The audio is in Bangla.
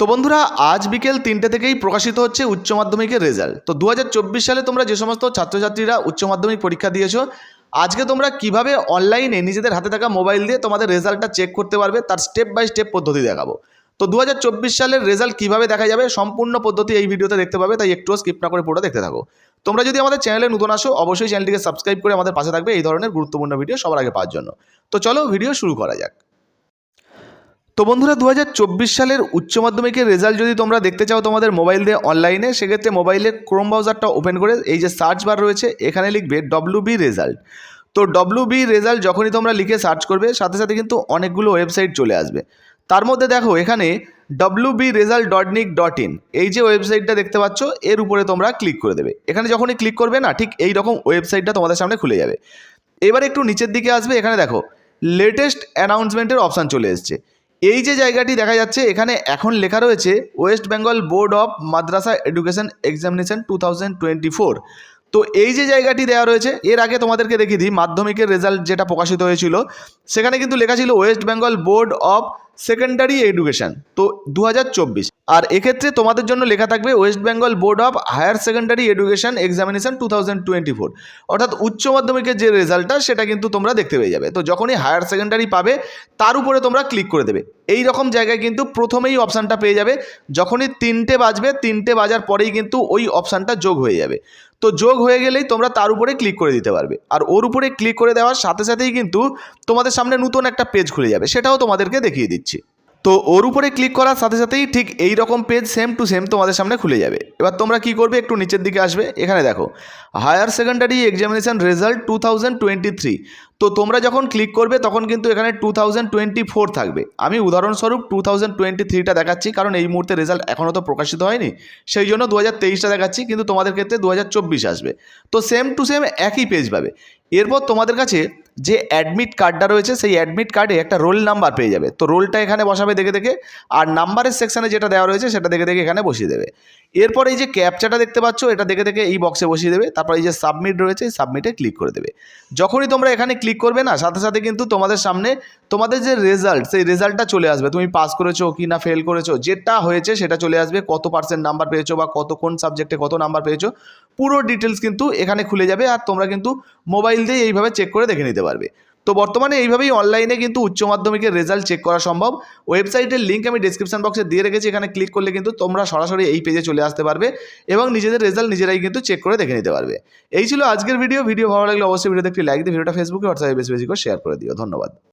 তো বন্ধুরা, আজ বিকেল তিনটে থেকেই প্রকাশিত হচ্ছে উচ্চ মাধ্যমিকের রেজাল্ট। তো দু হাজার চব্বিশ সালে তোমরা যে সমস্ত ছাত্রছাত্রীরা উচ্চ মাধ্যমিক পরীক্ষা দিয়েছ, আজকে তোমরা কীভাবে অনলাইনে নিজেদের হাতে থাকা মোবাইল দিয়ে তোমাদের রেজাল্টটা চেক করতে পারবে, তার স্টেপ বাই স্টেপ পদ্ধতি দেখাবো। তো দু হাজার চব্বিশ সালের রেজাল্ট কীভাবে দেখা যাবে, সম্পূর্ণ পদ্ধতি এই ভিডিওতে দেখতে পাবে, তাই একটুও স্কিপ না করে পুরোটা দেখতে থাকো। তোমরা যদি আমাদের চ্যানেলে নতুন আসো, অবশ্যই চ্যানেলটিকে সাবস্ক্রাইব করে আমাদের পাশে থাকবে, এই ধরনের গুরুত্বপূর্ণ ভিডিও সবার আগে পাওয়ার জন্য। তো চলো ভিডিও শুরু করা যাক। তো বন্ধুরা দু হাজার চব্বিশ সালের উচ্চ মাধ্যমিকের রেজাল্ট যদি তোমরা দেখতে চাও তোমাদের মোবাইল দিয়ে অনলাইনে সেক্ষেত্রে মোবাইলে ক্রোম ব্রাউজারটা ওপেন করে এই যে সার্চ বার রয়েছে, এখানে লিখবে ডব্লিউ বি রেজাল্ট তো ডব্লিউ বি রেজাল্ট যখনই তোমরা লিখে সার্চ করবে, সাথে সাথে কিন্তু অনেকগুলো ওয়েবসাইট চলে আসবে। তার মধ্যে দেখো, এখানে W B result dot nic dot in এই যে ওয়েবসাইটটা দেখতে পাচ্ছ, এর উপরে তোমরা ক্লিক করে দেবে। এখানে যখনই ক্লিক করবে না, ঠিক এই রকম ওয়েবসাইটটা তোমাদের সামনে খুলে যাবে। এবার একটু নিচের দিকে আসবে, এখানে দেখো লেটেস্ট অ্যানাউন্সমেন্টের অপশান চলে এসছে। এই যে জায়গাটি দেখা যাচ্ছে, এখানে এখন লেখা রয়েছে West Bengal board of Madrasah education examination two তো এই যে জায়গাটি দেওয়া রয়েছে, এর আগে তোমাদেরকে দেখিয়ে দিই, মাধ্যমিকের রেজাল্ট যেটা প্রকাশিত হয়েছিল, সেখানে কিন্তু লেখা ছিল West Bengal board of secondary education তো দু হাজার চব্বিশ। আর এক্ষেত্রে তোমাদের জন্য লেখা থাকবে West Bengal board of higher secondary education examination two অর্থাৎ উচ্চ মাধ্যমিকের যে রেজাল্টটা সেটা কিন্তু তোমরা দেখতে পেয়ে যাবে। তো যখনই হায়ার সেকেন্ডারি পাবে, তার উপরে তোমরা ক্লিক করে দেবে। এই রকম জায়গায় কিন্তু প্রথমেই অপশানটা পেয়ে যাবে। যখনই তিনটে বাজবে, তিনটে বাজার পরেই কিন্তু ওই অপশানটা যোগ হয়ে যাবে। তো যোগ হয়ে গেলেই তোমরা তার উপরে ক্লিক করে দিতে পারবে। আর ওর উপরে ক্লিক করে দেওয়ার সাথে সাথেই কিন্তু তোমাদের সামনে নতুন একটা পেজ খুলে যাবে। সেটাও তোমাদেরকে দেখিয়ে দিচ্ছি। তো ওর উপরে ক্লিক করার সাথে সাথেই ঠিক এই রকম পেজ সেম টু সেম তোমাদের সামনে খুলে যাবে। এবার তোমরা কি করবে? একটু নিচের দিকে আসবে। এখানে দেখো higher secondary examination result two তো তোমরা যখন ক্লিক করবে, তখন কিন্তু এখানে টু থাকবে। আমি উদাহরণস্বরূপ টু থাউজেন্ড দেখাচ্ছি, কারণ এই মুহূর্তে রেজাল্ট এখনও তো প্রকাশিত হয়নি। সেই জন্য দু হাজার দেখাচ্ছি, কিন্তু তোমাদের ক্ষেত্রে দু হাজার চব্বিশ আসবে। তো সেম টু সেম একই পেজ পাবে। এরপর তোমাদের কাছে যে অ্যাডমিট কার্ডটা রয়েছে, সেই অ্যাডমিট কার্ডে একটা রোল নাম্বার পেয়ে যাবে। তো রোলটা এখানে বসাবে দেখে দেখে, আর নাম্বারের সেকশানে যেটা দেওয়া রয়েছে, সেটা দেখে দেখে এখানে বসিয়ে দেবে। এরপর এই যে ক্যাপচাটা দেখতে পাচ্ছ, এটা দেখে দেখে এই বক্সে বসিয়ে দেবে। তারপর এই যে সাবমিট রয়েছে, এই সাবমিটে ক্লিক করে দেবে। যখনই তোমরা এখানে ক্লিক করবে না, সাথে সাথে কিন্তু তোমাদের সামনে তোমাদের যে রেজাল্ট সেই রেজাল্টটা চলে আসবে। তুমি পাস করেছ কি না ফেল করেছ, যেটা হয়েছে সেটা চলে আসবে। কত পার্সেন্ট নাম্বার পেয়েছ বা কত কোন সাবজেক্টে কত নাম্বার পেয়েছ। পুরো ডিটেলস কিন্তু এখানে খুলে যাবে আর তোমরা কিন্তু মোবাইল দিয়ে এইভাবে চেক করে দেখে নিতে পারবে। তো বর্তমানে এইভাবেই অনলাইনে কিন্তু উচ্চ মাধ্যমিকের রেজাল্ট চেক করা সম্ভব। ওয়েবসাইটের লিঙ্ক আমি ডিসক্রিপশন বক্সে দিয়ে রেখেছি, এখানে ক্লিক করলে কিন্তু তোমরা সরাসরি এই পেজে চলে আসতে পারবে এবং নিজেদের রেজাল্ট নিজেরাই কিন্তু চেক করে দেখে নিতে পারবে। এই ছিল আজকের ভিডিও ভিডিও ভালো লাগলে অবশ্যই ভিডিওতে একটি লাইক দিয়ে ভিডিওটা ফেসবুকে হোয়াটসঅ্যাপে বেশি বেশি করে শেয়ার করে দিও। ধন্যবাদ।